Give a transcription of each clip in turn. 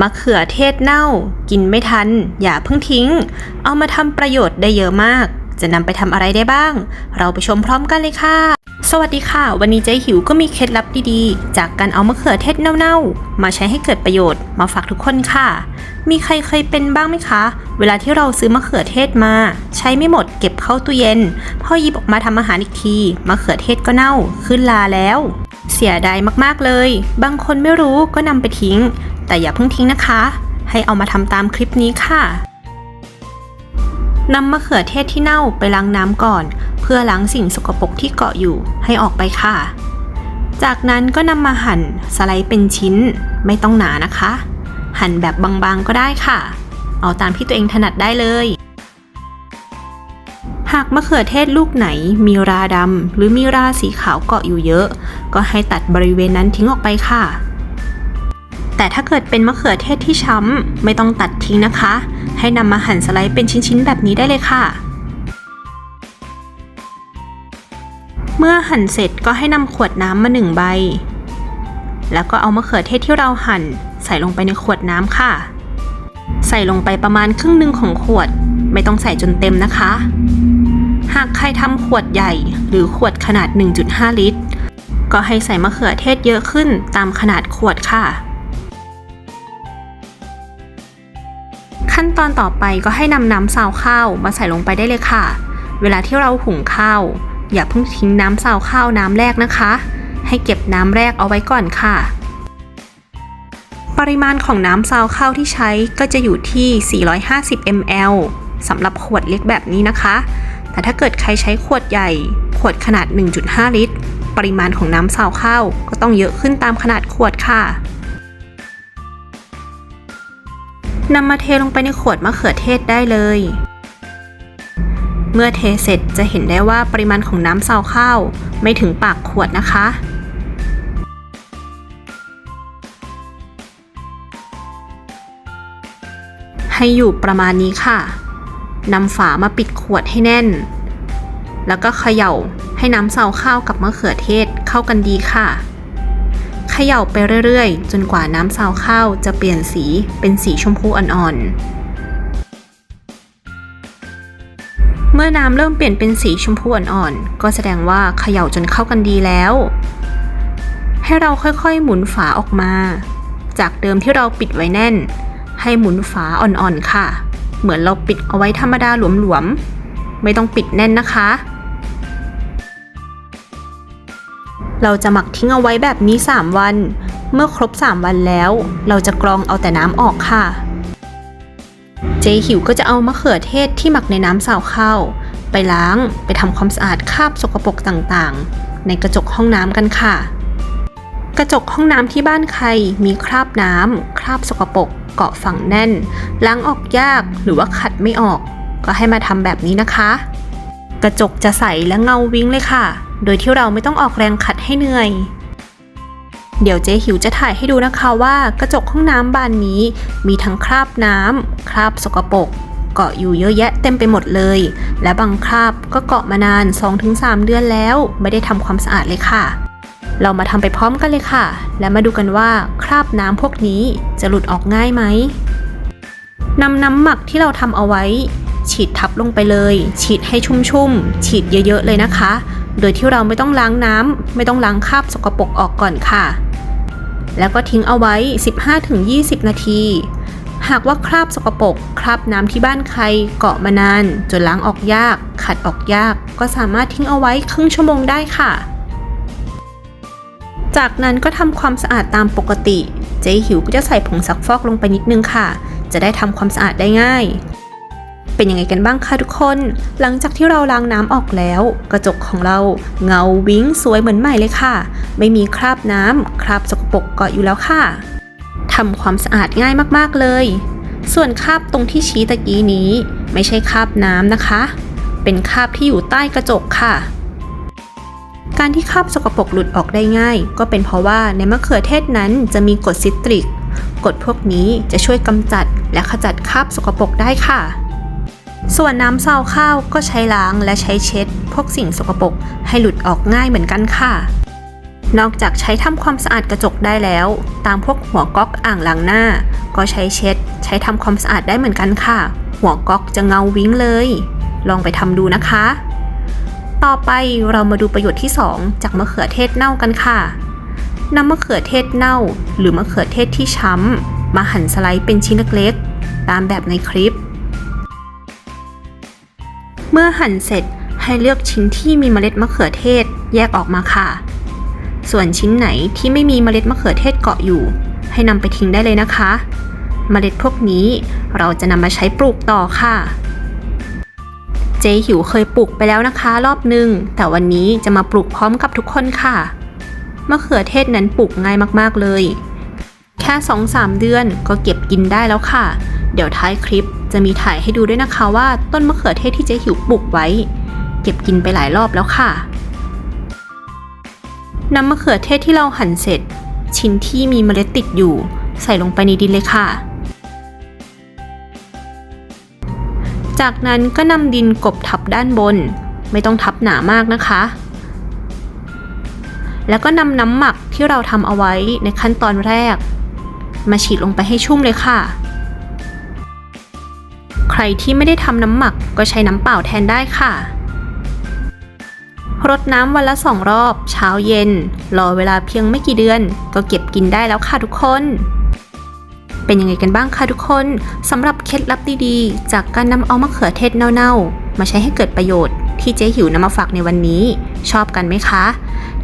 มะเขือเทศเน่า กินไม่ทัน อย่าเพิ่งทิ้ง เอามาทำประโยชน์ได้เยอะมาก จะนำไปทำอะไรได้บ้าง เราไปชมพร้อมกันเลยค่ะ สวัสดีค่ะ วันนี้เจ๊หิวก็มีเคล็ดลับดีๆ จากการเอามะเขือเทศเน่าๆ มาใช้ให้เกิดประโยชน์มาฝากทุกคนค่ะ มีใครเคยเป็นบ้างไหมคะ เวลาที่เราซื้อมะเขือเทศมา ใช้ไม่หมดเก็บเข้าตู้เย็น พอหยิบออกมาทำอาหารอีกทีมะเขือเทศก็เน่าขึ้นลาแล้วเสียดายมากๆเลย บางคนไม่รู้ก็นำไปทิ้ง แต่อย่าเพิ่งทิ้งนะคะ ให้เอามาทำตามคลิปนี้ค่ะนำมะเขือเทศที่เน่าไปล้างน้ำก่อน เพื่อล้างสิ่งสกปรกที่เกาะอยู่ให้ออกไปค่ะ จากนั้นก็นำมาหั่นสไลด์เป็นชิ้น ไม่ต้องหนานะคะ หั่นแบบบางๆก็ได้ค่ะ เอาตามที่ตัวเองถนัดได้เลย หากมะเขือเทศลูกไหนมีราดำหรือมีราสีขาวเกาะอยู่เยอะ ก็ให้ตัดบริเวณนั้นทิ้งออกไปค่ะ แต่ถ้าเกิดเป็นมะเขือเทศที่ช้ำไม่ต้องตัดทิ้งนะคะ ให้นำมาหั่นสไลด์เป็นชิ้นๆแบบนี้ได้เลยค่ะ เมื่อหั่นเสร็จก็ให้นำขวดน้ำมาหนึ่งใบ แล้วก็เอามะเขือเทศที่เราหั่น ใส่ลงไปในขวดน้ำค่ะ ใส่ลงไปประมาณครึ่งหนึ่งของขวด ไม่ต้องใส่จนเต็มนะคะ หากใครทำขวดใหญ่หรือขวดขนาด 1.5 ลิตร ก็ให้ใส่มะเขือเทศเยอะขึ้นตามขนาดขวดค่ะ ขั้นตอนต่อไปก็ให้นำน้ำซาวข้าวมาใส่ลงไปได้เลยค่ะ เวลาที่เราหุงข้าว อย่าเพิ่งทิ้งน้ำซาวข้าวน้ำแรกนะคะ ให้เก็บน้ำแรกเอาไว้ก่อนค่ะ ปริมาณของน้ำซาวข้าวที่ใช้ก็จะอยู่ที่ 450 ml สำหรับขวดเล็กแบบนี้นะคะ แต่ถ้าเกิดใครใช้ขวดใหญ่ ขวดขนาด 1.5 ลิตร ปริมาณของน้ำซาวข้าวก็ต้องเยอะขึ้นตามขนาดขวดค่ะ นำมาเทลงไปในขวดมะเขือเทศได้เลย เมื่อเทเสร็จจะเห็นได้ว่าปริมาณของน้ำซาวข้าวไม่ถึงปากขวดนะคะ ให้อยู่ประมาณนี้ค่ะนำฝามาปิดขวดให้แน่น แล้วก็เขย่าให้น้ำซาวข้าวกับมะเขือเทศเข้ากันดีค่ะ ขย่าไปเรื่อยๆ จนกว่าน้ำซาวข้าวจะเปลี่ยนสีเป็นสีชมพูอ่อนๆ เมื่อน้ำเริ่มเปลี่ยนเป็นสีชมพูอ่อนๆ ก็แสดงว่าเขย่าจนเข้ากันดีแล้ว ให้เราค่อยๆหมุนฝาออกมา จากเดิมที่เราปิดไว้แน่น ให้หมุนฝาอ่อนๆ ค่ะ เหมือนเราปิดเอาไว้ธรรมดาหลวมๆ ไม่ต้องปิดแน่นนะคะ เราจะหมักทิ้งเอาไว้แบบนี้ 3 วัน เมื่อครบ 3 วันแล้ว เราจะกรองเอาแต่น้ำออกค่ะ เจหิวก็จะเอามะเขือเทศที่หมักในน้ำสาวข้าวไปล้างไปทำความสะอาดคราบสกปรกต่างๆ ในกระจกห้องน้ำกันค่ะ กระจกห้องน้ำที่บ้านใครมีคราบน้ำคราบสกปรกเกาะฝังแน่น ล้างออกยากหรือว่าขัดไม่ออก ก็ให้มาทำแบบนี้นะคะ กระจกจะใสและเงาวิ้งเลยค่ะ โดยที่เราไม่ต้องออกแรงขัดให้เหนื่อย เดี๋ยวเจ๊หิวจะถ่ายให้ดูนะคะว่ากระจกห้องน้ำบานนี้ มีทั้งคราบน้ำคราบสกปรกเกาะอยู่เยอะแยะเต็มไปหมดเลย และบางคราบก็เกาะมานาน 2-3 เดือนแล้ว ไม่ได้ทำความสะอาดเลยค่ะ เรามาทำไปพร้อมกันเลยค่ะ และมาดูกันว่าคราบน้ำพวกนี้จะหลุดออกง่ายไหมนำน้ำหมักที่เราทำเอาไว้ ฉีดทับลงไปเลย ฉีดให้ชุ่มๆ ฉีดเยอะๆเลยนะคะ โดยที่เราไม่ต้องล้างน้ำไม่ต้องล้างคราบสกปรกออกก่อนค่ะ แล้วก็ทิ้งเอาไว้ 15-20 นาที หากว่าคราบสกปรกคราบน้ำที่บ้านใครเกาะมานาน จนล้างออกยาก ขัดออกยาก ก็สามารถทิ้งเอาไว้ครึ่งชั่วโมงได้ค่ะ จากนั้นก็ทำความสะอาดตามปกติ เจ๊หิวก็จะใส่ผงซักฟอกลงไปนิดนึงค่ะ จะได้ทำความสะอาดได้ง่าย เป็นยังไงกันบ้างคะทุกคน หลังจากที่เราล้างน้ำออกแล้ว กระจกของเราเงาวิ้งสวยเหมือนใหม่เลยค่ะ ไม่มีคราบน้ำคราบสกปรกเกาะอยู่แล้วค่ะทำความสะอาดง่ายมากๆเลย ส่วนคราบตรงที่ชี้ตะกี้นี้ ไม่ใช่คราบน้ำนะคะ เป็นคราบที่อยู่ใต้กระจกค่ะการที่คราบสกปรกหลุดออกได้ง่าย ก็เป็นเพราะว่าในมะเขือเทศนั้นจะมีกรดซิตริกกรดพวกนี้จะช่วยกำจัดและขจัดคราบสกปรกได้ค่ะ ส่วนน้ำซาวข้าวก็ใช้ล้างและใช้เช็ด พวกสิ่งสกปรกให้หลุดออกง่ายเหมือนกันค่ะ นอกจากใช้ทำความสะอาดกระจกได้แล้ว ตามพวกหัวก๊อกอ่างล้างหน้า ก็ใช้เช็ด ใช้ทำความสะอาดได้เหมือนกันค่ะ หัวก๊อกจะเงาวิ้งเลย ลองไปทำดูนะคะ ต่อไปเรามาดูประโยชน์ที่ 2 จากมะเขือเทศเน่ากันค่ะนำมะเขือเทศเน่า หรือมะเขือเทศที่ช้ำมาหั่นสไลด์เป็นชิ้นเล็กๆ ตามแบบในคลิป มื่อหั่นเสร็จให้เลือกชิ้นที่มีเมล็ดมะเขือเทศแยกออกมาค่ะ ส่วนชิ้นไหนที่ไม่มีเมล็ดมะเขือเทศเกาะอยู่ ให้นำไปทิ้งได้เลยนะคะ เมล็ดพวกนี้เราจะนำมาใช้ปลูกต่อค่ะ เจหิวเคยปลูกไปแล้วนะคะ รอบหนึ่งแต่วันนี้จะมาปลูกพร้อมกับทุกคนค่ะมะเขือเทศนั้นปลูกง่ายมากๆเลย แค่ 2-3 เดือนก็เก็บกินได้แล้วค่ะ เดี๋ยวท้ายคลิปจะมีถ่ายให้ดูด้วยนะคะว่าต้นมะเขือเทศที่เจ๊หิวปลูกไว้ เก็บกินไปหลายรอบแล้วค่ะนำมะเขือเทศที่เราหั่นเสร็จ ชิ้นที่มีเมล็ดติดอยู่ ใส่ลงไปในดินเลยค่ะ จากนั้นก็นำดินกบทับด้านบน ไม่ต้องทับหนามากนะคะ แล้วก็นำน้ำหมักที่เราทำเอาไว้ในขั้นตอนแรก มาฉีดลงไปให้ชุ่มเลยค่ะ รที่ไม่ได้ทำน้ำหมักก็ใช้น้ำเปล่าแทนได้ค่ะ รดน้ำวันละสองรอบ เช้าเย็น รอเวลาเพียงไม่กี่เดือน ก็เก็บกินได้แล้วค่ะทุกคน เป็นยังไงกันบ้างคะทุกคนสำหรับเคล็ดลับดีๆ จากการนำเอามะเขือเทศเน่าๆ มาใช้ให้เกิดประโยชน์ที่เจ๊หิวนำมาฝากในวันนี้ ชอบกันไหมคะ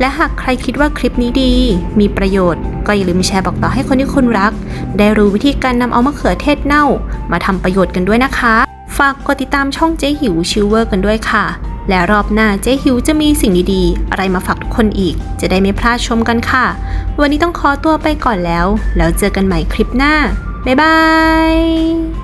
และหากใครคิดว่าคลิปนี้ดี มีประโยชน์ ก็อย่าลืมแชร์บอกต่อให้คนที่คุณรัก ได้รู้วิธีการนำเอามะเขือเทศเน่า มาทำประโยชน์กันด้วยนะคะ ฝากกดติดตามช่องเจ๊หิวชิวเวอร์กันด้วยค่ะ และรอบหน้าเจ๊หิวจะมีสิ่งดีๆ อะไรมาฝากทุกคนอีก จะได้ไม่พลาดชมกันค่ะ วันนี้ต้องขอตัวไปก่อนแล้ว แล้วเจอกันใหม่คลิปหน้า บ๊ายบาย